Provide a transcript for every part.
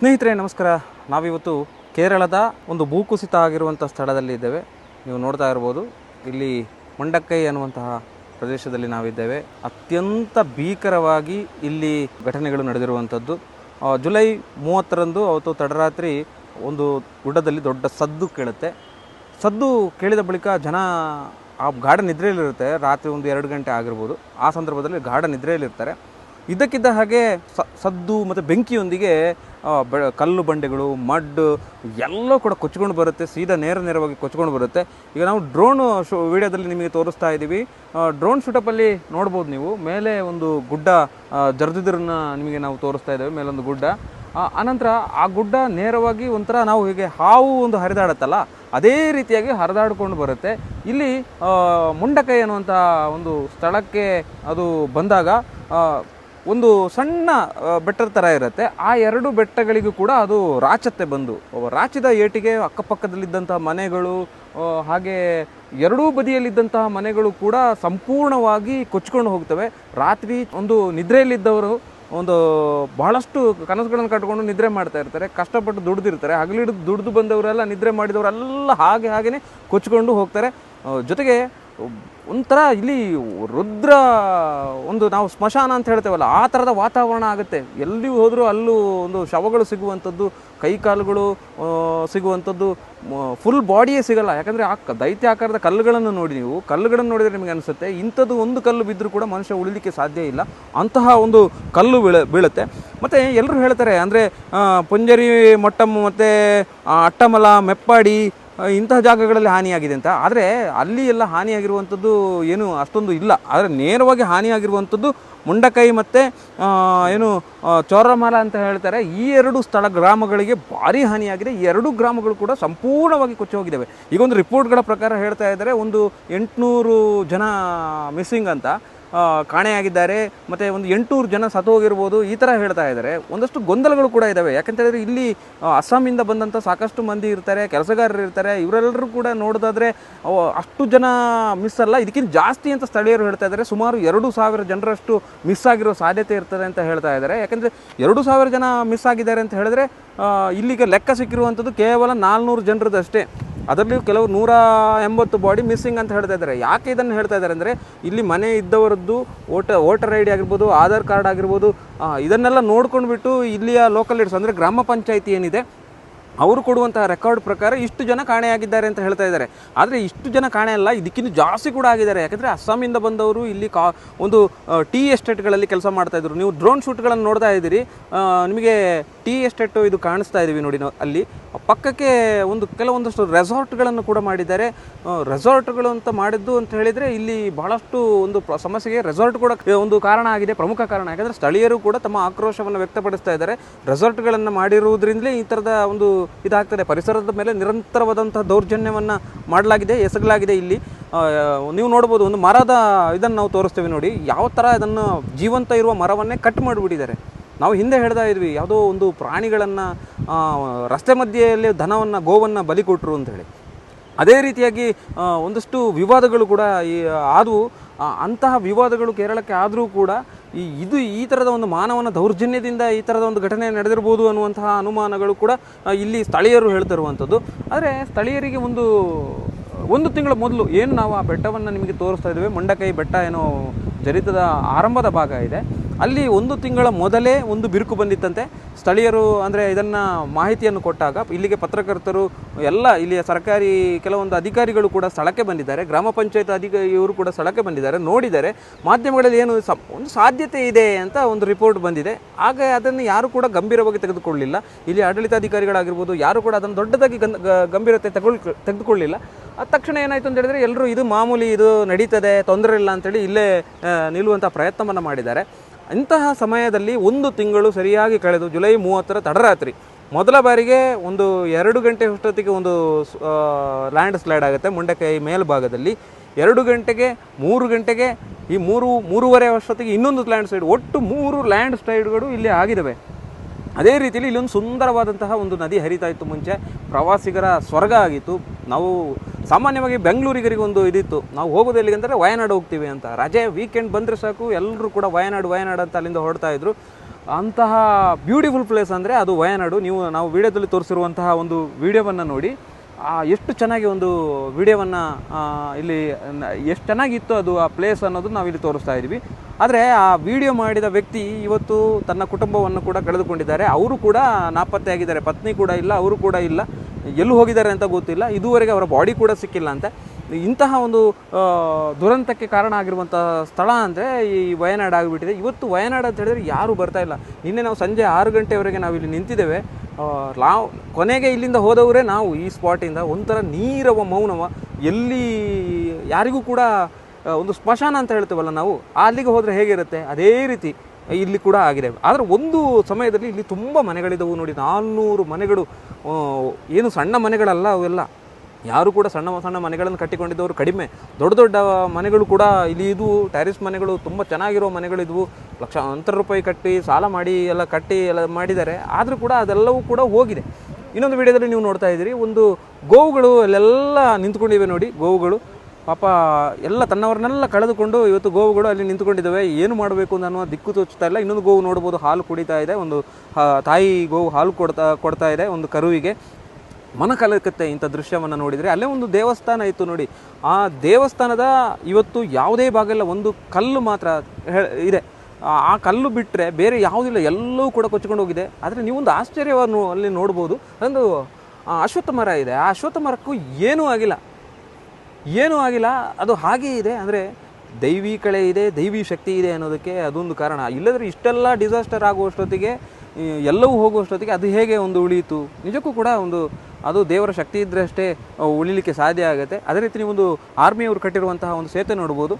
ಸ್ನೇಹಿತರೆ, ನಮಸ್ಕಾರ. ನಾವಿವತ್ತು ಕೇರಳದ ಒಂದು ಭೂಕುಸಿತ ಆಗಿರುವಂಥ ಸ್ಥಳದಲ್ಲಿ ಇದ್ದೇವೆ. ನೀವು ನೋಡ್ತಾ ಇರ್ಬೋದು, ಇಲ್ಲಿ ಮಂಡಕ್ಕೈ ಅನ್ನುವಂತಹ ಪ್ರದೇಶದಲ್ಲಿ ನಾವಿದ್ದೇವೆ. ಅತ್ಯಂತ ಭೀಕರವಾಗಿ ಇಲ್ಲಿ ಘಟನೆಗಳು ನಡೆದಿರುವಂಥದ್ದು. ಜುಲೈ ಮೂವತ್ತರಂದು ಅವತ್ತು ತಡರಾತ್ರಿ ಒಂದು ಗುಡ್ಡದಲ್ಲಿ ದೊಡ್ಡ ಸದ್ದು ಕೇಳುತ್ತೆ. ಸದ್ದು ಕೇಳಿದ ಬಳಿಕ ಜನ ಆ ಗಾಢ ನಿದ್ರೆಯಲ್ಲಿರುತ್ತೆ. ರಾತ್ರಿ ಒಂದು ಎರಡು ಗಂಟೆ ಆಗಿರ್ಬೋದು. ಆ ಸಂದರ್ಭದಲ್ಲಿ ಗಾಢ ನಿದ್ರೆಯಲ್ಲಿರ್ತಾರೆ. ಇದಕ್ಕಿದ್ದ ಹಾಗೆ ಸದ್ದು ಮತ್ತು ಬೆಂಕಿಯೊಂದಿಗೆ ಬೆ ಕಲ್ಲು ಬಂಡೆಗಳು, ಮಡ್, ಎಲ್ಲ ಕೂಡ ಕೊಚ್ಕೊಂಡು ಬರುತ್ತೆ, ಸೀದಾ ನೇರ ನೇರವಾಗಿ ಕೊಚ್ಕೊಂಡು ಬರುತ್ತೆ. ಈಗ ನಾವು ಡ್ರೋನ್ ಶೂ, ವಿಡಿಯೋದಲ್ಲಿ ನಿಮಗೆ ತೋರಿಸ್ತಾ ಇದ್ದೀವಿ ಡ್ರೋನ್ ಶೂಟಪ್ಪಲ್ಲಿ ನೋಡ್ಬೋದು ನೀವು, ಮೇಲೆ ಒಂದು ಗುಡ್ಡ ಜರ್ದಿದ್ರನ್ನ ನಿಮಗೆ ನಾವು ತೋರಿಸ್ತಾ ಇದ್ದೇವೆ ಮೇಲೊಂದು ಗುಡ್ಡ. ಆನಂತರ ಆ ಗುಡ್ಡ ನೇರವಾಗಿ ಒಂಥರ ನಾವು ಹೀಗೆ ಹಾವು ಒಂದು ಹರಿದಾಡುತ್ತಲ್ಲ, ಅದೇ ರೀತಿಯಾಗಿ ಹರಿದಾಡ್ಕೊಂಡು ಬರುತ್ತೆ. ಇಲ್ಲಿ ಮುಂಡಕೈ ಅನ್ನುವಂಥ ಒಂದು ಸ್ಥಳಕ್ಕೆ ಅದು ಬಂದಾಗ ಒಂದು ಸಣ್ಣ ಬೆಟ್ಟದ ಥರ ಇರುತ್ತೆ. ಆ ಎರಡು ಬೆಟ್ಟಗಳಿಗೂ ಕೂಡ ಅದು ರಾಚತ್ತೆ ಬಂದು. ರಾಚಿದ ಏಟಿಗೆ ಅಕ್ಕಪಕ್ಕದಲ್ಲಿದ್ದಂತಹ ಮನೆಗಳು ಹಾಗೆ ಎರಡೂ ಬದಿಯಲ್ಲಿದ್ದಂತಹ ಮನೆಗಳು ಕೂಡ ಸಂಪೂರ್ಣವಾಗಿ ಕೊಚ್ಕೊಂಡು ಹೋಗ್ತವೆ. ರಾತ್ರಿ ಒಂದು ನಿದ್ರೆಯಲ್ಲಿದ್ದವರು ಒಂದು ಬಹಳಷ್ಟು ಕನಸುಗಳನ್ನು ಕಟ್ಕೊಂಡು ನಿದ್ರೆ ಮಾಡ್ತಾ ಇರ್ತಾರೆ. ಕಷ್ಟಪಟ್ಟು ದುಡ್ದಿರ್ತಾರೆ. ಹಗಲಿಡಿದು ದುಡ್ದು ಬಂದವರೆಲ್ಲ, ನಿದ್ರೆ ಮಾಡಿದವರೆಲ್ಲ ಹಾಗೆ ಹಾಗೆಯೇ ಕೊಚ್ಕೊಂಡು ಹೋಗ್ತಾರೆ. ಜೊತೆಗೆ ಒಂಥರ ಇಲ್ಲಿ ರುದ್ರ ಒಂದು ನಾವು ಸ್ಮಶಾನ ಅಂತ ಹೇಳ್ತೇವಲ್ಲ, ಆ ಥರದ ವಾತಾವರಣ ಆಗುತ್ತೆ. ಎಲ್ಲಿ ಹೋದರೂ ಅಲ್ಲೂ ಒಂದು ಶವಗಳು ಸಿಗುವಂಥದ್ದು, ಕೈ ಕಾಲುಗಳು ಸಿಗುವಂಥದ್ದು ಫುಲ್ ಬಾಡಿಯೇ ಸಿಗಲ್ಲ. ಯಾಕಂದರೆ ಆ ದೈತ್ಯ ಆಕಾರದ ಕಲ್ಲುಗಳನ್ನು ನೋಡಿ ನೀವು. ಕಲ್ಲುಗಳನ್ನು ನೋಡಿದರೆ ನಿಮಗೆ ಅನಿಸುತ್ತೆ, ಇಂಥದ್ದು ಒಂದು ಕಲ್ಲು ಬಿದ್ದರೂ ಕೂಡ ಮನುಷ್ಯ ಉಳಿಲಿಕ್ಕೆ ಸಾಧ್ಯ ಇಲ್ಲ. ಅಂತಹ ಒಂದು ಕಲ್ಲು ಬೀಳ, ಬೀಳುತ್ತೆ. ಮತ್ತು ಎಲ್ಲರೂ ಹೇಳ್ತಾರೆ, ಅಂದರೆ ಪುಂಜರಿ ಮೊಟ್ಟಮ್ಮ ಮತ್ತು ಅಟ್ಟಮಲ, ಮೆಪ್ಪಾಡಿ ಇಂತಹ ಜಾಗಗಳಲ್ಲಿ ಹಾನಿಯಾಗಿದೆ ಅಂತ. ಆದರೆ ಅಲ್ಲಿ ಎಲ್ಲ ಹಾನಿಯಾಗಿರುವಂಥದ್ದು ಏನು ಅಷ್ಟೊಂದು ಇಲ್ಲ. ಆದರೆ ನೇರವಾಗಿ ಹಾನಿಯಾಗಿರುವಂಥದ್ದು ಮುಂಡಕೈ ಮತ್ತು ಏನು ಚೋರಮಾಲ ಅಂತ ಹೇಳ್ತಾರೆ. ಈ ಎರಡು ಸ್ಥಳ ಗ್ರಾಮಗಳಿಗೆ ಭಾರಿ ಹಾನಿಯಾಗಿದೆ. ಈ ಎರಡು ಗ್ರಾಮಗಳು ಕೂಡ ಸಂಪೂರ್ಣವಾಗಿ ಕೊಚ್ಚಿ ಹೋಗಿದ್ದಾವೆ ಈಗ ಒಂದು ರಿಪೋರ್ಟ್ಗಳ ಪ್ರಕಾರ ಹೇಳ್ತಾ ಇದ್ದಾರೆ, ಒಂದು ಎಂಟುನೂರು ಜನ ಮಿಸ್ಸಿಂಗ್ ಅಂತ. ಕಾಣೆಯಾಗಿದ್ದಾರೆ. ಮತ್ತು ಒಂದು ಎಂಟುನೂರು ಜನ ಸತ್ತು ಹೋಗಿರ್ಬೋದು ಈ ಥರ ಹೇಳ್ತಾ ಇದ್ದಾರೆ. ಒಂದಷ್ಟು ಗೊಂದಲಗಳು ಕೂಡ ಇದ್ದಾವೆ ಯಾಕಂತೇಳಿದ್ರೆ ಇಲ್ಲಿ ಅಸ್ಸಾಮಿಂದ ಬಂದಂಥ ಸಾಕಷ್ಟು ಮಂದಿ ಇರ್ತಾರೆ, ಕೆಲಸಗಾರರು ಇರ್ತಾರೆ. ಇವರೆಲ್ಲರೂ ಕೂಡ ನೋಡೋದಾದ್ರೆ ಅಷ್ಟು ಜನ ಮಿಸ್ ಅಲ್ಲ. ಇದಕ್ಕಿಂತ ಜಾಸ್ತಿ ಅಂತ ಸ್ಥಳೀಯರು ಹೇಳ್ತಾ ಇದ್ದಾರೆ. ಸುಮಾರು ಎರಡು ಸಾವಿರ ಜನರಷ್ಟು ಮಿಸ್ ಆಗಿರೋ ಸಾಧ್ಯತೆ ಇರ್ತದೆ ಅಂತ ಹೇಳ್ತಾ ಇದ್ದಾರೆ. ಯಾಕಂದರೆ ಎರಡು ಸಾವಿರ ಜನ ಮಿಸ್ ಆಗಿದ್ದಾರೆ ಅಂತ ಹೇಳಿದ್ರೆ ಇಲ್ಲಿಗೆ ಲೆಕ್ಕ ಸಿಕ್ಕಿರುವಂಥದ್ದು ಕೇವಲ ನಾಲ್ನೂರು ಜನರದಷ್ಟೇ. ಅದರಲ್ಲಿಯೂ ಕೆಲವು ನೂರ ಎಂಬತ್ತು ಬಾಡಿ ಮಿಸ್ಸಿಂಗ್ ಅಂತ ಹೇಳ್ತಾ ಇದ್ದಾರೆ. ಯಾಕೆ ಇದನ್ನು ಹೇಳ್ತಾ ಇದ್ದಾರೆ ಅಂದರೆ, ಇಲ್ಲಿ ಮನೆ ಇದ್ದವರದ್ದು ವೋಟ, ವೋಟರ್ ಐ ಡಿ ಆಗಿರ್ಬೋದು, ಆಧಾರ್ ಕಾರ್ಡ್ ಆಗಿರ್ಬೋದು ಇದನ್ನೆಲ್ಲ ನೋಡ್ಕೊಂಡ್ಬಿಟ್ಟು ಇಲ್ಲಿಯ ಲೋಕಲ್ ಲೀಡರ್ಸ್ ಅಂದರೆ ಗ್ರಾಮ ಪಂಚಾಯಿತಿ ಏನಿದೆ ಅವರು ಕೊಡುವಂತಹ ರೆಕಾರ್ಡ್ ಪ್ರಕಾರ ಇಷ್ಟು ಜನ ಕಾಣೆಯಾಗಿದ್ದಾರೆ ಅಂತ ಹೇಳ್ತಾ ಇದ್ದಾರೆ. ಆದರೆ ಇಷ್ಟು ಜನ ಕಾಣೆ ಅಲ್ಲ, ಇದಕ್ಕಿಂತ ಜಾಸ್ತಿ ಕೂಡ ಆಗಿದ್ದಾರೆ. ಯಾಕಂದರೆ ಅಸ್ಸಾಮಿಂದ ಬಂದವರು ಇಲ್ಲಿ ಕಾ, ಒಂದು ಟೀ ಎಸ್ಟೇಟ್ಗಳಲ್ಲಿ ಕೆಲಸ ಮಾಡ್ತಾ ಇದ್ರು. ನೀವು ಡ್ರೋನ್ ಶೂಟ್ಗಳನ್ನು ನೋಡ್ತಾ ಇದ್ದೀರಿ. ನಿಮಗೆ ಟೀ ಎಸ್ಟೇಟು ಇದು ಕಾಣಿಸ್ತಾ ಇದ್ದೀವಿ ನೋಡಿ ನಾವು ಅಲ್ಲಿ. ಪಕ್ಕಕ್ಕೆ ಒಂದು, ಕೆಲವೊಂದಷ್ಟು ರೆಸಾರ್ಟ್ಗಳನ್ನು ಕೂಡ ಮಾಡಿದ್ದಾರೆ. ರೆಸಾರ್ಟ್ಗಳು ಅಂತ ಮಾಡಿದ್ದು ಅಂತ ಹೇಳಿದರೆ ಇಲ್ಲಿ ಬಹಳಷ್ಟು ಒಂದು ಸಮಸ್ಯೆಗೆ ರೆಸಾರ್ಟ್ ಕೂಡ ಒಂದು ಕಾರಣ ಆಗಿದೆ, ಪ್ರಮುಖ ಕಾರಣ. ಯಾಕಂದರೆ ಸ್ಥಳೀಯರು ಕೂಡ ತಮ್ಮ ಆಕ್ರೋಶವನ್ನು ವ್ಯಕ್ತಪಡಿಸ್ತಾ ಇದ್ದಾರೆ. ರೆಸಾರ್ಟ್ಗಳನ್ನು ಮಾಡಿರುವುದರಿಂದಲೇ ಈ ಥರದ ಒಂದು ಇದಾಗ್ತದೆ. ಪರಿಸರದ ಮೇಲೆ ನಿರಂತರವಾದಂತಹ ದೌರ್ಜನ್ಯವನ್ನು ಮಾಡಲಾಗಿದೆ, ಎಸಗಲಾಗಿದೆ ಇಲ್ಲಿ. ನೀವು ನೋಡ್ಬೋದು, ಒಂದು ಮರದ ಇದನ್ನು ನಾವು ತೋರಿಸ್ತೇವೆ ನೋಡಿ. ಯಾವ ಥರ ಇದನ್ನು ಜೀವಂತ ಇರುವ ಮರವನ್ನೇ ಕಟ್ ಮಾಡಿಬಿಟ್ಟಿದ್ದಾರೆ. ನಾವು ಹಿಂದೆ ಹೇಳ್ತಾ ಇದ್ವಿ, ಯಾವುದೋ ಒಂದು ಪ್ರಾಣಿಗಳನ್ನು ರಸ್ತೆ ಮಧ್ಯೆಯಲ್ಲಿ ಧನವನ್ನು ಗೋವನ್ನು ಬಲಿ ಕೊಟ್ಟರು ಅಂತ ಹೇಳಿ. ಅದೇ ರೀತಿಯಾಗಿ ಒಂದಷ್ಟು ವಿವಾದಗಳು ಕೂಡ ಈ, ಆದವು. ಅಂತಹ ವಿವಾದಗಳು ಕೇರಳಕ್ಕೆ ಆದರೂ ಕೂಡ ಈ ಇದು ಈ ಥರದ ಒಂದು ಮಾನವನ ದೌರ್ಜನ್ಯದಿಂದ ಈ ಥರದ ಒಂದು ಘಟನೆ ನಡೆದಿರ್ಬೋದು ಅನ್ನುವಂತಹ ಅನುಮಾನಗಳು ಕೂಡ ಇಲ್ಲಿ ಸ್ಥಳೀಯರು ಹೇಳ್ತಿರುವಂಥದ್ದು. ಆದರೆ ಸ್ಥಳೀಯರಿಗೆ ಒಂದು ಒಂದು ತಿಂಗಳ ಮೊದಲು ಏನು ನಾವು ಆ ಬೆಟ್ಟವನ್ನು ನಿಮಗೆ ತೋರಿಸ್ತಾ ಇದ್ದೇವೆ? ಮಂಡಕೈ ಬೆಟ್ಟ ಏನೋ ಜರಿತದ ಆರಂಭದ ಭಾಗ ಇದೆ. ಅಲ್ಲಿ ಒಂದು ತಿಂಗಳ ಮೊದಲೇ ಒಂದು ಬಿರುಕು ಬಂದಿತ್ತಂತೆ. ಸ್ಥಳೀಯರು ಅಂದರೆ ಇದನ್ನು ಮಾಹಿತಿಯನ್ನು ಕೊಟ್ಟಾಗ ಇಲ್ಲಿಗೆ ಪತ್ರಕರ್ತರು ಎಲ್ಲ ಇಲ್ಲಿಯ ಸರ್ಕಾರಿ ಕೆಲವೊಂದು ಅಧಿಕಾರಿಗಳು ಕೂಡ ಸ್ಥಳಕ್ಕೆ ಬಂದಿದ್ದಾರೆ. ಗ್ರಾಮ ಪಂಚಾಯತ್ ಅಧಿಕಾರಿ ಇವರು ಕೂಡ ಸ್ಥಳಕ್ಕೆ ಬಂದಿದ್ದಾರೆ. ನೋಡಿದ್ದಾರೆ ಮಾಧ್ಯಮಗಳಲ್ಲಿ ಏನು ಸ, ಒಂದು ಸಾಧ್ಯತೆ ಇದೆ ಅಂತ ಒಂದು ರಿಪೋರ್ಟ್ ಬಂದಿದೆ. ಆಗ ಅದನ್ನು ಯಾರು ಕೂಡ ಗಂಭೀರವಾಗಿ ತೆಗೆದುಕೊಳ್ಳಿಲ್ಲ. ಇಲ್ಲಿ ಆಡಳಿತಾಧಿಕಾರಿಗಳಾಗಿರ್ಬೋದು, ಯಾರು ಕೂಡ ಅದನ್ನು ದೊಡ್ಡದಾಗಿ ಗಂಭೀರತೆ ತಗೊಳ್, ತೆಗೆದುಕೊಳ್ಳಿಲ್ಲ. ತಕ್ಷಣ ಏನಾಯಿತು ಅಂತ ಹೇಳಿದರೆ ಎಲ್ಲರೂ ಇದು ಮಾಮೂಲಿ ಇದು ನಡೀತದೆ, ತೊಂದರೆ ಇಲ್ಲ ಅಂತೇಳಿ ಇಲ್ಲೇ ನಿಲ್ಲುವಂಥ ಪ್ರಯತ್ನವನ್ನು ಮಾಡಿದ್ದಾರೆ. ಇಂತಹ ಸಮಯದಲ್ಲಿ ಒಂದು ತಿಂಗಳು ಸರಿಯಾಗಿ ಕಳೆದು ಜುಲೈ ಮೂವತ್ತರ ತಡರಾತ್ರಿ. ಮೊದಲ ಬಾರಿಗೆ ಒಂದು ಎರಡು ಗಂಟೆ ಅಷ್ಟೊತ್ತಿಗೆ ಒಂದು ಲ್ಯಾಂಡ್ ಸ್ಲೈಡ್ ಆಗುತ್ತೆ ಮುಂಡಕೈ ಮೇಲ್ಭಾಗದಲ್ಲಿ. ಎರಡು ಗಂಟೆಗೆ, ಮೂರು ಗಂಟೆಗೆ, ಈ ಮೂರು, ಮೂರುವರೆ ಅಷ್ಟೊತ್ತಿಗೆ ಇನ್ನೊಂದು ಲ್ಯಾಂಡ್ ಸ್ಲೈಡ್, ಒಟ್ಟು ಮೂರು ಲ್ಯಾಂಡ್ ಸ್ಲೈಡ್ಗಳು ಇಲ್ಲಿ ಆಗಿದ್ದಾವೆ ಅದೇ ರೀತಿಯಲ್ಲಿ ಇಲ್ಲೊಂದು ಸುಂದರವಾದಂತಹ ಒಂದು ನದಿ ಹರಿತಾ ಇತ್ತು ಮುಂಚೆ. ಪ್ರವಾಸಿಗರ ಸ್ವರ್ಗ ಆಗಿತ್ತು. ನಾವು ಸಾಮಾನ್ಯವಾಗಿ ಬೆಂಗಳೂರಿಗರಿಗೆ ಒಂದು ಇದಿತ್ತು. ನಾವು ಹೋಗೋದು ಎಲ್ಲಿಗೆ ಅಂದರೆ ವಯನಾಡು ಹೋಗ್ತೀವಿ ಅಂತ. ರಜೆ ವೀಕೆಂಡ್ ಬಂದರೆ ಸಾಕು ಎಲ್ಲರೂ ಕೂಡ ವಯನಾಡು ವಯನಾಡು ಅಂತ ಅಲ್ಲಿಂದ ಹೊರಡ್ತಾ ಇದ್ರು. ಅಂತಹ ಬ್ಯೂಟಿಫುಲ್ ಪ್ಲೇಸ್ ಅಂದರೆ ಅದು ವಯನಾಡು. ನೀವು, ನಾವು ವಿಡಿಯೋದಲ್ಲಿ ತೋರಿಸಿರುವಂತಹ ಒಂದು ವಿಡಿಯೋವನ್ನು ನೋಡಿ. ಎಷ್ಟು ಚೆನ್ನಾಗಿ ಒಂದು ವಿಡಿಯೋವನ್ನು ಇಲ್ಲಿ ಎಷ್ಟು ಚೆನ್ನಾಗಿತ್ತು ಅದು ಆ ಪ್ಲೇಸ್ ಅನ್ನೋದು ನಾವು ಇಲ್ಲಿ ತೋರಿಸ್ತಾ ಇದ್ದೀವಿ ಆದರೆ ಆ ವಿಡಿಯೋ ಮಾಡಿದ ವ್ಯಕ್ತಿ ಇವತ್ತು ತನ್ನ ಕುಟುಂಬವನ್ನು ಕೂಡ ಕಳೆದುಕೊಂಡಿದ್ದಾರೆ. ಅವರು ಕೂಡ ನಾಪತ್ತೆಯಾಗಿದ್ದಾರೆ ಪತ್ನಿ ಕೂಡ ಇಲ್ಲ, ಅವರು ಕೂಡ ಇಲ್ಲ. ಎಲ್ಲಿ ಹೋಗಿದ್ದಾರೆ ಅಂತ ಗೊತ್ತಿಲ್ಲ. ಇದುವರೆಗೆ ಅವರ ಬಾಡಿ ಕೂಡ ಸಿಕ್ಕಿಲ್ಲ ಅಂತೆ. ಇಂತಹ ಒಂದು ದುರಂತಕ್ಕೆ ಕಾರಣ ಆಗಿರುವಂಥ ಸ್ಥಳ ಅಂದರೆ ಈ ವಯನಾಡ್ ಆಗಿಬಿಟ್ಟಿದೆ. ಇವತ್ತು ವಯನಾಡ್ ಅಂತ ಹೇಳಿದ್ರೆ ಯಾರೂ ಬರ್ತಾ ಇಲ್ಲ. ನಿನ್ನೆ ನಾವು ಸಂಜೆ ಆರು ಗಂಟೆವರೆಗೆ ನಾವು ಇಲ್ಲಿ ನಿಂತಿದ್ದೇವೆ ನಾವು ಕೊನೆಗೆ ಇಲ್ಲಿಂದ ಹೋದವರೇ ನಾವು ಈ ಸ್ಪಾಟಿಂದ ಒಂಥರ ನೀರವ ಮೌನವ. ಎಲ್ಲಿ ಯಾರಿಗೂ ಕೂಡ ಒಂದು ಸ್ಮಶಾನ ಅಂತ ಹೇಳ್ತೇವಲ್ಲ ನಾವು, ಅಲ್ಲಿಗೆ ಹೋದರೆ ಹೇಗಿರುತ್ತೆ? ಅದೇ ರೀತಿ ಇಲ್ಲಿ ಕೂಡ ಆಗಿದೆ. ಆದರೆ ಒಂದು ಸಮಯದಲ್ಲಿ ಇಲ್ಲಿ ತುಂಬ ಮನೆಗಳಿದ್ದವು ನೋಡಿ, ನಾಲ್ನೂರು ಮನೆಗಳು ಏನು ಸಣ್ಣ ಮನೆಗಳಲ್ಲ ಅವೆಲ್ಲ. ಯಾರು ಕೂಡ ಸಣ್ಣ ಸಣ್ಣ ಮನೆಗಳನ್ನು ಕಟ್ಟಿಕೊಂಡಿದ್ದವರು ಕಡಿಮೆ. ದೊಡ್ಡ ದೊಡ್ಡ ಮನೆಗಳು ಕೂಡ ಇಲ್ಲಿ ಇದು ಟ್ಯಾರಿಸ್ ಮನೆಗಳು ತುಂಬ ಚೆನ್ನಾಗಿರೋ ಮನೆಗಳಿದ್ವು. ಲಕ್ಷಾಂತರ ರೂಪಾಯಿ ಕಟ್ಟಿ, ಸಾಲ ಮಾಡಿ, ಎಲ್ಲ ಕಟ್ಟಿ, ಎಲ್ಲ ಮಾಡಿದ್ದಾರೆ. ಆದರೂ ಕೂಡ ಅದೆಲ್ಲವೂ ಕೂಡ ಹೋಗಿದೆ. ಇನ್ನೊಂದು ವಿಡಿಯೋದಲ್ಲಿ ನೀವು ನೋಡ್ತಾ ಇದ್ದೀರಿ, ಒಂದು ಗೋವುಗಳು ಅಲ್ಲೆಲ್ಲ ನಿಂತ್ಕೊಂಡಿವೆ ನೋಡಿ, ಗೋವುಗಳು. ಪಾಪ ಎಲ್ಲ ತನ್ನವರನ್ನೆಲ್ಲ ಕಳೆದುಕೊಂಡು ಇವತ್ತು ಗೋವುಗಳು ಅಲ್ಲಿ ನಿಂತ್ಕೊಂಡಿದ್ದಾವೆ. ಏನು ಮಾಡಬೇಕು ಅನ್ನೋ ದಿಕ್ಕು ತೋಚ್ತಾ ಇಲ್ಲ. ಇನ್ನೊಂದು ಗೋವು ನೋಡ್ಬೋದು ಹಾಲು ಕುಡಿತಾ ಇದೆ. ಒಂದು ತಾಯಿ ಗೋವು ಹಾಲು ಕೊಡ್ತಾ ಕೊಡ್ತಾ ಇದೆ ಒಂದು ಕರುವಿಗೆ. ಮನ ಕಲಕತ್ತೆ ಇಂಥ ದೃಶ್ಯವನ್ನು ನೋಡಿದರೆ. ಅಲ್ಲೇ ಒಂದು ದೇವಸ್ಥಾನ ಇತ್ತು ನೋಡಿ. ಆ ದೇವಸ್ಥಾನದ ಇವತ್ತು ಯಾವುದೇ ಭಾಗ ಇಲ್ಲ. ಒಂದು ಕಲ್ಲು ಮಾತ್ರ ಇದೆ. ಆ- ಕಲ್ಲು ಬಿಟ್ಟರೆ ಬೇರೆ ಯಾವುದಿಲ್ಲ ಎಲ್ಲವೂ ಕೂಡ ಕೊಚ್ಕೊಂಡು ಹೋಗಿದೆ. ಆದರೆ ನೀವೊಂದು ಆಶ್ಚರ್ಯವನ್ನು ಅಲ್ಲಿ ನೋಡ್ಬೋದು ಅದೊಂದು ಅಶ್ವತ್ಥ ಮರ ಇದೆ. ಆ ಅಶ್ವತ್ಥ ಮರಕ್ಕೂ ಏನೂ ಆಗಿಲ್ಲ. ಏನೂ ಆಗಿಲ್ಲ, ಅದು ಹಾಗೇ ಇದೆ, ಅಂದರೆ ದೈವಿ ಕಳೆ ಇದೆ, ದೈವಿ ಶಕ್ತಿ ಇದೆ ಅನ್ನೋದಕ್ಕೆ ಅದೊಂದು ಕಾರಣ. ಇಲ್ಲದ್ರೆ ಇಷ್ಟೆಲ್ಲ ಡಿಸಾಸ್ಟರ್ ಆಗುವಷ್ಟೊತ್ತಿಗೆ ಎಲ್ಲವೂ ಹೋಗುವಷ್ಟೊತ್ತಿಗೆ ಅದು ಹೇಗೆ ಒಂದು ಉಳಿಯಿತು? ನಿಜಕ್ಕೂ ಕೂಡ ಒಂದು, ಅದು ದೇವರ ಶಕ್ತಿ ಇದ್ದರೆ ಅಷ್ಟೇ ಉಳಿಲಿಕ್ಕೆ ಸಾಧ್ಯ ಆಗುತ್ತೆ. ಅದೇ ರೀತಿ ನೀವು ಒಂದು ಆರ್ಮಿಯವರು ಕಟ್ಟಿರುವಂತಹ ಒಂದು ಸೇತುವೆ ನೋಡ್ಬೋದು.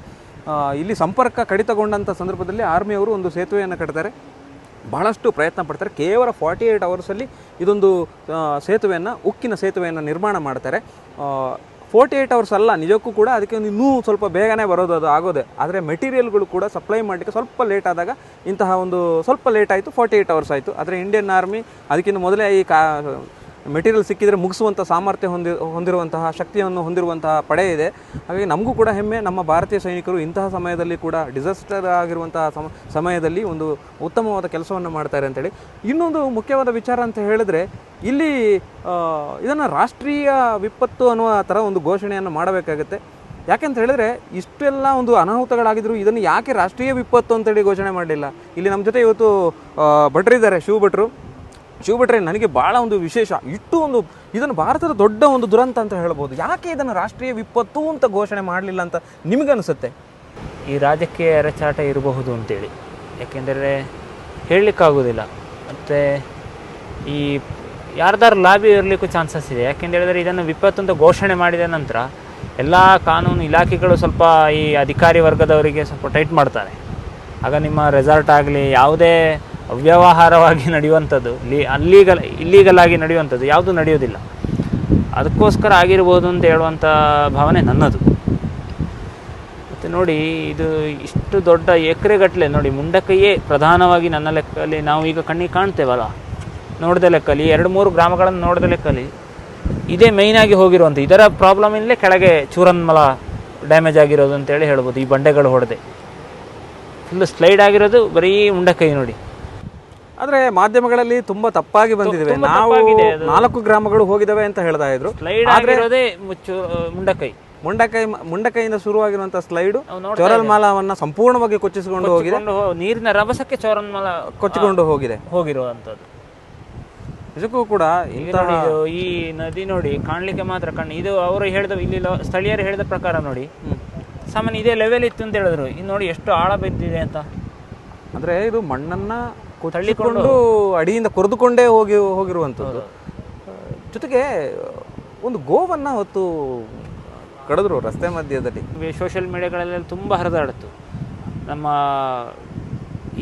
ಇಲ್ಲಿ ಸಂಪರ್ಕ ಕಡಿತಗೊಂಡಂಥ ಸಂದರ್ಭದಲ್ಲಿ ಆರ್ಮಿಯವರು ಒಂದು ಸೇತುವೆಯನ್ನು ಕಟ್ತಾರೆ. ಬಹಳಷ್ಟು ಪ್ರಯತ್ನ ಪಡ್ತಾರೆ. ಕೇವಲ ಫಾರ್ಟಿ ಏಯ್ಟ್ ಅವರ್ಸಲ್ಲಿ ಇದೊಂದು ಸೇತುವೆಯನ್ನು, ಉಕ್ಕಿನ ಸೇತುವೆಯನ್ನು ನಿರ್ಮಾಣ ಮಾಡ್ತಾರೆ. ಫೋರ್ಟಿ ಏಯ್ಟ್ ಅವರ್ಸ್ ಅಲ್ಲ, ನಿಜಕ್ಕೂ ಕೂಡ ಅದಕ್ಕೆ ಒಂದು ಇನ್ನೂ ಸ್ವಲ್ಪ ಬೇಗನೆ ಬರೋದು ಅದು ಆಗೋದೆ. ಆದರೆ ಮೆಟೀರಿಯಲ್ಗಳು ಕೂಡ ಸಪ್ಲೈ ಮಾಡಲಿಕ್ಕೆ ಸ್ವಲ್ಪ ಲೇಟ್ ಆದಾಗ ಇಂತಹ ಒಂದು ಸ್ವಲ್ಪ ಲೇಟ್ ಆಯಿತು ಫೋರ್ಟಿ ಏಯ್ಟ್ ಅವರ್ಸ್ ಆಯಿತು. ಆದರೆ ಇಂಡಿಯನ್ ಆರ್ಮಿ ಅದಕ್ಕಿಂತ ಮೊದಲೇ ಈ ಕಾ ಮೆಟೀರಿಯಲ್ ಸಿಕ್ಕಿದರೆ ಮುಗಿಸುವಂಥ ಸಾಮರ್ಥ್ಯ ಹೊಂದಿ, ಹೊಂದಿರುವಂತಹ ಶಕ್ತಿಯನ್ನು ಹೊಂದಿರುವಂತಹ ಪಡೆ ಇದೆ. ಹಾಗಾಗಿ ನಮಗೂ ಕೂಡ ಹೆಮ್ಮೆ, ನಮ್ಮ ಭಾರತೀಯ ಸೈನಿಕರು ಇಂತಹ ಸಮಯದಲ್ಲಿ ಕೂಡ ಡಿಸಾಸ್ಟರ್ ಆಗಿರುವಂತಹ ಸಮ, ಸಮಯದಲ್ಲಿ ಒಂದು ಉತ್ತಮವಾದ ಕೆಲಸವನ್ನು ಮಾಡ್ತಾರೆ ಅಂತೇಳಿ. ಇನ್ನೊಂದು ಮುಖ್ಯವಾದ ವಿಚಾರ ಅಂತ ಹೇಳಿದ್ರೆ, ಇಲ್ಲಿ ಇದನ್ನು ರಾಷ್ಟ್ರೀಯ ವಿಪತ್ತು ಅನ್ನುವ ಥರ ಒಂದು ಘೋಷಣೆಯನ್ನು ಮಾಡಬೇಕಾಗುತ್ತೆ. ಯಾಕೆಂತ ಹೇಳಿದ್ರೆ, ಇಷ್ಟೆಲ್ಲ ಒಂದು ಅನಾಹುತಗಳಾಗಿದ್ರು ಇದನ್ನು ಯಾಕೆ ರಾಷ್ಟ್ರೀಯ ವಿಪತ್ತು ಅಂತೇಳಿ ಘೋಷಣೆ ಮಾಡಲಿಲ್ಲ? ಇಲ್ಲಿ ನಮ್ಮ ಜೊತೆ ಇವತ್ತು ಭಟ್ರು ಭಟ್ರಿದ್ದಾರೆ ಶಿವ ಭಟ್ರು ಶಿವ ನನಗೆ ಭಾಳ ಒಂದು ವಿಶೇಷ. ಇಷ್ಟು ಒಂದು, ಇದನ್ನು ಭಾರತದ ದೊಡ್ಡ ಒಂದು ದುರಂತ ಅಂತ ಹೇಳ್ಬೋದು. ಯಾಕೆ ಇದನ್ನು ರಾಷ್ಟ್ರೀಯ ವಿಪತ್ತು ಅಂತ ಘೋಷಣೆ ಮಾಡಲಿಲ್ಲ ಅಂತ ನಿಮಗನಿಸುತ್ತೆ? ಈ ರಾಜಕೀಯ ಎರಚಾಟ ಇರಬಹುದು ಅಂತೇಳಿ. ಯಾಕೆಂದರೆ ಹೇಳಲಿಕ್ಕಾಗೋದಿಲ್ಲ ಮತ್ತು ಈ ಯಾರ್ದಾರು ಲಾಬಿ ಇರಲಿಕ್ಕೂ ಚಾನ್ಸಸ್ ಇದೆ. ಯಾಕೆಂತ ಹೇಳಿದರೆ ಇದನ್ನು ವಿಪತ್ತು ಅಂತ ಘೋಷಣೆ ಮಾಡಿದ ನಂತರ ಎಲ್ಲ ಕಾನೂನು ಇಲಾಖೆಗಳು ಸ್ವಲ್ಪ ಈ ಅಧಿಕಾರಿ ವರ್ಗದವರಿಗೆ ಸ್ವಲ್ಪ ಟೈಟ್ ಮಾಡ್ತಾರೆ. ಆಗ ನಿಮ್ಮ ರೆಸಾರ್ಟ್ ಆಗಲಿ, ಯಾವುದೇ ಅವ್ಯವಹಾರವಾಗಿ ನಡೆಯುವಂಥದ್ದು, ಲೀ, ಅಲ್ಲೀಗಲ್ ಇಲ್ಲೀಗಲ್ ಆಗಿ ನಡೆಯುವಂಥದ್ದು ಯಾವುದೂ ನಡೆಯೋದಿಲ್ಲ. ಅದಕ್ಕೋಸ್ಕರ ಆಗಿರ್ಬೋದು ಅಂತ ಹೇಳುವಂಥ ಭಾವನೆ ನನ್ನದು. ಮತ್ತು ನೋಡಿ, ಇದು ಇಷ್ಟು ದೊಡ್ಡ ಎಕರೆಗಟ್ಟಲೆ ನೋಡಿ ಮುಂಡಕ್ಕೆಯೇ ಪ್ರಧಾನವಾಗಿ ನನ್ನ ಲೆಕ್ಕಲ್ಲಿ ನಾವು ಈಗ ಕಣ್ಣಿಗೆ ಕಾಣ್ತೇವಲ್ಲ? ನೋಡಿದ ಲೆಕ್ಕಲ್ಲಿ, ಎರಡು ಮೂರು ಗ್ರಾಮಗಳನ್ನು ನೋಡಿದ ಲೆಕ್ಕಲ್ಲಿ, ಇದೇ ಮೇಯ್ನಾಗಿ ಹೋಗಿರುವಂಥ ಇದರ ಪ್ರಾಬ್ಲಮಿಂದಲೇ ಕೆಳಗೆ ಚೂರನ್ಮಲ ಡ್ಯಾಮೇಜ್ ಆಗಿರೋದು ಅಂತೇಳಿ ಹೇಳ್ಬೋದು, ಈ ಬಂಡೆಗಳು ಹೊಡೆದೆ. ಫುಲ್ ಸ್ಲೈಡ್ ಆಗಿರೋದು ಬರೀ ಮುಂಡಕೈ ನೋಡಿ. ಆದರೆ ಮಾಧ್ಯಮಗಳಲ್ಲಿ ತುಂಬಾ ತಪ್ಪಾಗಿ ಬಂದಿದ್ದೇವೆ ನಾವು. ನಾಲ್ಕು ಗ್ರಾಮಗಳು ಹೋಗಿದ್ದಾವೆ ಅಂತ ಹೇಳ್ತಾ ಇದ್ರು. ಮುಂಡಕೈ. ಮುಂಡಕೈ ಮುಂಡಕೈಯಿಂದ ಶುರುವಾಗಿರುವಂಥ ಸ್ಲೈಡ್ ಚೋರಲ್ ನೋಡ್ತಾ ಸಂಪೂರ್ಣವಾಗಿ ಕೊಚ್ಚಿಸಿಕೊಂಡು ಹೋಗಿದೆ. ನೀರಿನ ರಭಸಕ್ಕೆ ಚೋರನ್ಮಲ ಕೊಚ್ಚಿಕೊಂಡು ಹೋಗಿದೆ. ಹೋಗಿರುವಂತದ್ದು ನಿಜಕ್ಕೂ ಕೂಡ ಈ ನದಿ ನೋಡಿ ಕಾಣ್ಲಿಕ್ಕೆ ಮಾತ್ರ ಕಣ್ಣು. ಇದು ಅವರು ಹೇಳಿದ ಇಲ್ಲಿ ಸ್ಥಳೀಯರು ಹೇಳಿದ ಪ್ರಕಾರ ನೋಡಿ ಸಾಮಾನ್ಯ ಇದೇ ಲೆವೆಲ್ ಇತ್ತು ಅಂತ ಹೇಳಿದ್ರು. ಇನ್ನು ನೋಡಿ ಎಷ್ಟು ಆಳ ಬಿದ್ದಿದೆ ಅಂತ. ಅಂದ್ರೆ ಇದು ಮಣ್ಣನ್ನ ತಳ್ಳಿಕೊಂಡು ಅಡಿಯಿಂದ ಕೊರೆದುಕೊಂಡೇ ಹೋಗಿ ಹೋಗಿರುವಂಥದ್ದು. ಜೊತೆಗೆ ಒಂದು ಗೋವನ್ನು ಹೊತ್ತು ಕಡಿದ್ರು ರಸ್ತೆ ಮಧ್ಯದಲ್ಲಿ. ಸೋಷಿಯಲ್ ಮೀಡಿಯಾಗಳಲ್ಲೆಲ್ಲ ತುಂಬ ಹರಿದಾಡಿತು ನಮ್ಮ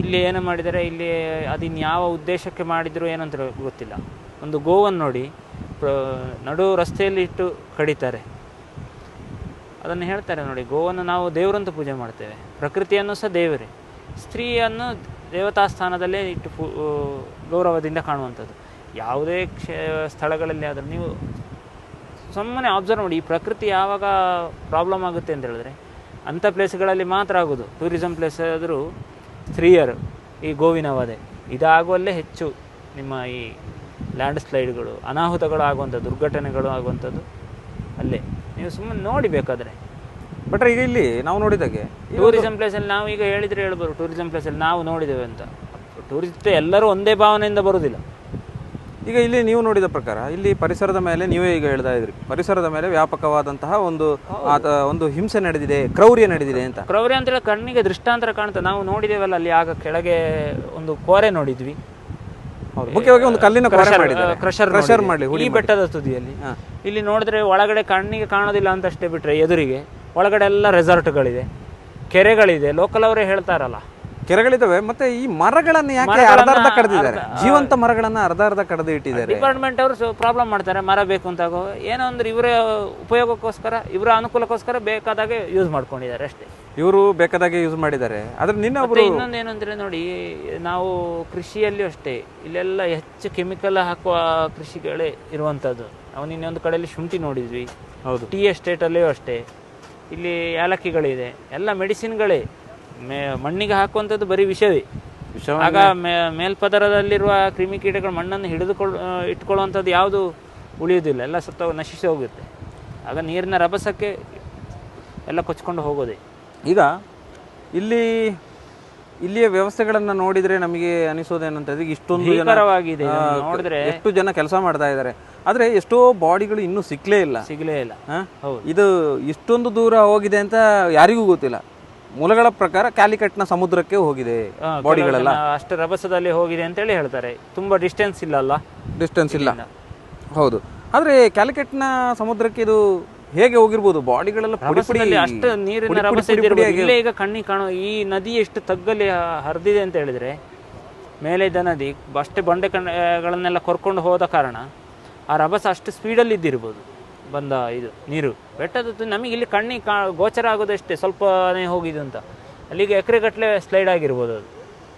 ಇಲ್ಲಿ ಏನು ಮಾಡಿದರೆ ಇಲ್ಲಿ ಅದಿನ್ನು ಯಾವ ಉದ್ದೇಶಕ್ಕೆ ಮಾಡಿದ್ರು ಏನಂತ ಗೊತ್ತಿಲ್ಲ. ಒಂದು ಗೋವನ್ನು ನೋಡಿ ನಡು ರಸ್ತೆಯಲ್ಲಿ ಇಟ್ಟು ಕಡಿತಾರೆ. ಅದನ್ನು ಹೇಳ್ತಾರೆ ನೋಡಿ ಗೋವನ್ನು ನಾವು ದೇವರಂತ ಪೂಜೆ ಮಾಡ್ತೇವೆ. ಪ್ರಕೃತಿಯನ್ನು ಸಹ ದೇವರೇ. ಸ್ತ್ರೀಯನ್ನು ದೇವತಾ ಸ್ಥಾನದಲ್ಲೇ ಇಟ್ಟು ಪೂ ಗೌರವದಿಂದ ಕಾಣುವಂಥದ್ದು. ಯಾವುದೇ ಕ್ಷೇ, ಸ್ಥಳಗಳಲ್ಲಿ ಆದರೂ ನೀವು ಸುಮ್ಮನೆ ಅಬ್ಸರ್ವ್ ಮಾಡಿ, ಈ ಪ್ರಕೃತಿ ಯಾವಾಗ ಪ್ರಾಬ್ಲಮ್ ಆಗುತ್ತೆ ಅಂತ ಹೇಳಿದ್ರೆ, ಅಂಥ ಪ್ಲೇಸ್ಗಳಲ್ಲಿ ಮಾತ್ರ ಆಗೋದು. ಟೂರಿಸಮ್ ಪ್ಲೇಸ್ ಆದರೂ ಸ್ತ್ರೀಯರು ಈ ಗೋವಿನ ವಧೆ, ಇದಾಗುವಲ್ಲೇ ಹೆಚ್ಚು ನಿಮ್ಮ ಈ ಲ್ಯಾಂಡ್ ಸ್ಲೈಡ್ಗಳು ಅನಾಹುತಗಳು ಆಗುವಂಥ ದುರ್ಘಟನೆಗಳು ಆಗುವಂಥದ್ದು ಅಲ್ಲೇ. ನೀವು ಸುಮ್ಮನೆ ನೋಡಿ ಬೇಕಾದರೆ. ಭಟ್ರೆ ಈಗ ಇಲ್ಲಿ ನಾವು ನೋಡಿದಾಗೆ ಟೂರಿಸಂ ಪ್ಲೇಸಲ್ಲಿ ನಾವು ಈಗ ಹೇಳಿದ್ರೆ ಹೇಳ್ಬೋದು ಟೂರಿಸಂ ಪ್ಲೇಸಲ್ಲಿ ನಾವು ನೋಡಿದ್ದೇವೆ ಅಂತ. ಟೂರಿಸ್ಟ್ ಎಲ್ಲರೂ ಒಂದೇ ಭಾವನೆಯಿಂದ ಬರುವುದಿಲ್ಲ. ಈಗ ಇಲ್ಲಿ ನೀವು ನೋಡಿದ ಪ್ರಕಾರ ಇಲ್ಲಿ ಪರಿಸರದ ಮೇಲೆ ನೀವೇ ಈಗ ಹೇಳ್ತಾ ಇದ್ರಿ. ಪರಿಸರದ ಮೇಲೆ ವ್ಯಾಪಕವಾದಂತಹ ಒಂದು ಒಂದು ಹಿಂಸೆ ನಡೆದಿದೆ ಕ್ರೌರ್ಯ ನಡೆದಿದೆ ಅಂತ. ಕ್ರೌರ್ಯ ಅಂತೇಳಿ ಕಣ್ಣಿಗೆ ದೃಷ್ಟಾಂತರ ಕಾಣ್ತಾ ನಾವು ನೋಡಿದೇವಲ್ಲ ಅಲ್ಲಿ ಆಗ ಕೆಳಗೆ ಒಂದು ಕೋರೆ ನೋಡಿದ್ವಿ. ಮುಖ್ಯವಾಗಿ ಒಂದು ಕಲ್ಲಿನ ಕ್ರಷರ್ ಕ್ರಷರ್ ಮಾಡಿ ಈ ಬೆಟ್ಟದ ತುದಿಯಲ್ಲಿ. ಇಲ್ಲಿ ನೋಡಿದ್ರೆ ಒಳಗಡೆ ಕಣ್ಣಿಗೆ ಕಾಣೋದಿಲ್ಲ ಅಂತ ಅಷ್ಟೇ ಬಿಟ್ರೆ ಎದುರಿಗೆ. ಒಳಗಡೆ ಎಲ್ಲ ರೆಸಾರ್ಟ್ಗಳಿದೆ ಕೆರೆಗಳಿದೆ. ಲೋಕಲ್ ಅವರೇ ಹೇಳ್ತಾರಲ್ಲ. ಕೆರೆಗಳಿದಾವೆ ಮತ್ತೆ ಈ ಮರಗಳನ್ನ ಯಾಕೆ ಅರ್ಧ ಅರ್ಧ ಕಡ್ದಿದ್ದಾರೆ ಜೀವಂತ ಮರಗಳನ್ನ ಅರ್ಧ ಅರ್ಧ ಕಡ್ದು ಇಟ್ಟಿದ್ದಾರೆ. ಡಿಪಾರ್ಟ್ಮೆಂಟ್ ಅವರು ಪ್ರಾಬ್ಲಮ್ ಮಾಡ್ತಾರೆ. ಮರ ಬೇಕು ಅಂತ. ಏನೋ ಅಂದ್ರೆ ಇವರ ಉಪಯೋಗಕ್ಕೋಸ್ಕರ ಇವರ ಅನುಕೂಲಕ್ಕೋಸ್ಕರ ಬೇಕಾದಾಗೆ ಯೂಸ್ ಮಾಡ್ಕೊಂಡಿದ್ದಾರೆ ಅಷ್ಟೇ. ಇವರು ಬೇಕಾದಾಗೆ ಯೂಸ್ ಮಾಡಿದ್ದಾರೆ. ಆದ್ರೆ ನಿನ್ನೆ ಒಬ್ರು ಇನ್ನೊಂದು ಏನು ಅಂದ್ರೆ ನೋಡಿ ನಾವು ಕೃಷಿಯಲ್ಲಿ ಅಷ್ಟೇ. ಇಲ್ಲೆಲ್ಲ ಹೆಚ್ಚು ಕೆಮಿಕಲ್ ಹಾಕುವ ಕೃಷಿಗಳೇ ಇರುವಂತದ್ದು. ನಾವು ನಿನ್ನೆ ಒಂದು ಕಡೆಯಲ್ಲಿ ಶುಂಠಿ ನೋಡಿದ್ವಿ. ಹೌದು. ಟೀ ಎಸ್ಟೇಟಲ್ಲಿಯೂ ಅಷ್ಟೇ. ಇಲ್ಲಿ ಏಲಕ್ಕಿಗಳಿದೆ. ಎಲ್ಲ ಮೆಡಿಸಿನ್ಗಳೇ. ಮೇ ಮಣ್ಣಿಗೆ ಹಾಕುವಂಥದ್ದು ಬರೀ ವಿಷವೇ. ವಿಷ ಆಗ ಮೇ ಮೇಲ್ಪದರದಲ್ಲಿರುವ ಕ್ರಿಮಿಕೀಟಗಳು ಮಣ್ಣನ್ನು ಹಿಡಿದುಕೊಳ್ಳ ಇಟ್ಕೊಳ್ಳುವಂಥದ್ದು ಯಾವುದು ಉಳಿಯೋದಿಲ್ಲ ಎಲ್ಲ ಸತ್ತ ನಶಿಸಿ ಹೋಗುತ್ತೆ. ಆಗ ನೀರಿನ ರಭಸಕ್ಕೆ ಎಲ್ಲ ಕೊಚ್ಕೊಂಡು ಹೋಗೋದೆ. ಈಗ ಇಲ್ಲಿ ಇಲ್ಲಿಯ ವ್ಯವಸ್ಥೆಗಳನ್ನು ನೋಡಿದರೆ ನಮಗೆ ಅನಿಸೋದೇನಂತಂದ್ರೆ ಈಗ ಇಷ್ಟೊಂದು ಭೀಕರವಾಗಿದೆ. ನೋಡಿದ್ರೆ ಎಷ್ಟು ಜನ ಕೆಲಸ ಮಾಡ್ತಾ ಇದ್ದಾರೆ. ಆದ್ರೆ ಎಷ್ಟೋ ಬಾಡಿಗಳು ಇನ್ನೂ ಸಿಗ್ಲೇ ಇಲ್ಲ. ಸಿಗ್ಲೇ ಇಲ್ಲ. ಹೌದು. ಇದು ಇಷ್ಟೊಂದು ದೂರ ಹೋಗಿದೆ ಅಂತ ಯಾರಿಗೂ ಗೊತ್ತಿಲ್ಲ. ಮೂಲಗಳ ಪ್ರಕಾರ ಕ್ಯಾಲಿಕಟ್ನ ಸಮುದ್ರಕ್ಕೆ ಹೋಗಿದೆ ಬಾಡಿಗಳೆಲ್ಲ. ಅಷ್ಟು ರಭಸದಲ್ಲಿ ಹೋಗಿದೆ ಅಂತೇಳಿ ಹೇಳ್ತಾರೆ. ತುಂಬಾ ಡಿಸ್ಟೆನ್ಸ್ ಇಲ್ಲ ಅಲ್ಲ ಡಿಸ್ಟೆನ್ಸ್ ಇಲ್ಲ. ಹೌದು. ಆದ್ರೆ ಕ್ಯಾಲಿಕಟ್ನ ಸಮುದ್ರಕ್ಕೆ ಇದು ಹೇಗೆ ಹೋಗಿರ್ಬೋದು? ಬಾಡಿಗಳೆಲ್ಲ ಅಷ್ಟು ನೀರಿನ ರಭಸ ಇಲ್ಲೇ ಈಗ ಕಣ್ಣಿಗೆ ಕಾಣೋ ಈ ನದಿ ಎಷ್ಟು ತಗ್ಗಲ್ಲಿ ಹರಿದಿದೆ ಅಂತ ಹೇಳಿದ್ರೆ ಮೇಲೆ ಇದ್ದ ನದಿ ಅಷ್ಟೇ ಬಂಡೆ ಕಣ್ಣಗಳನ್ನೆಲ್ಲ ಕೊರ್ಕೊಂಡು ಹೋದ ಕಾರಣ ಆ ರಭಸ ಅಷ್ಟು ಸ್ಪೀಡಲ್ಲಿ ಇದ್ದಿರ್ಬೋದು ಬಂದ ಇದು, ನೀರು. ಬೆಟ್ಟದ ನಮಗೆ ಇಲ್ಲಿ ಕಣ್ಣಿಗೆ ಕಾ, ಗೋಚರ ಆಗೋದಷ್ಟೇ ಸ್ವಲ್ಪನೇ ಹೋಗಿದ್ದು ಅಂತ. ಅಲ್ಲಿಗೆ ಎಕರೆಗಟ್ಟಲೆ ಸ್ಲೈಡ್ ಆಗಿರ್ಬೋದು ಅದು.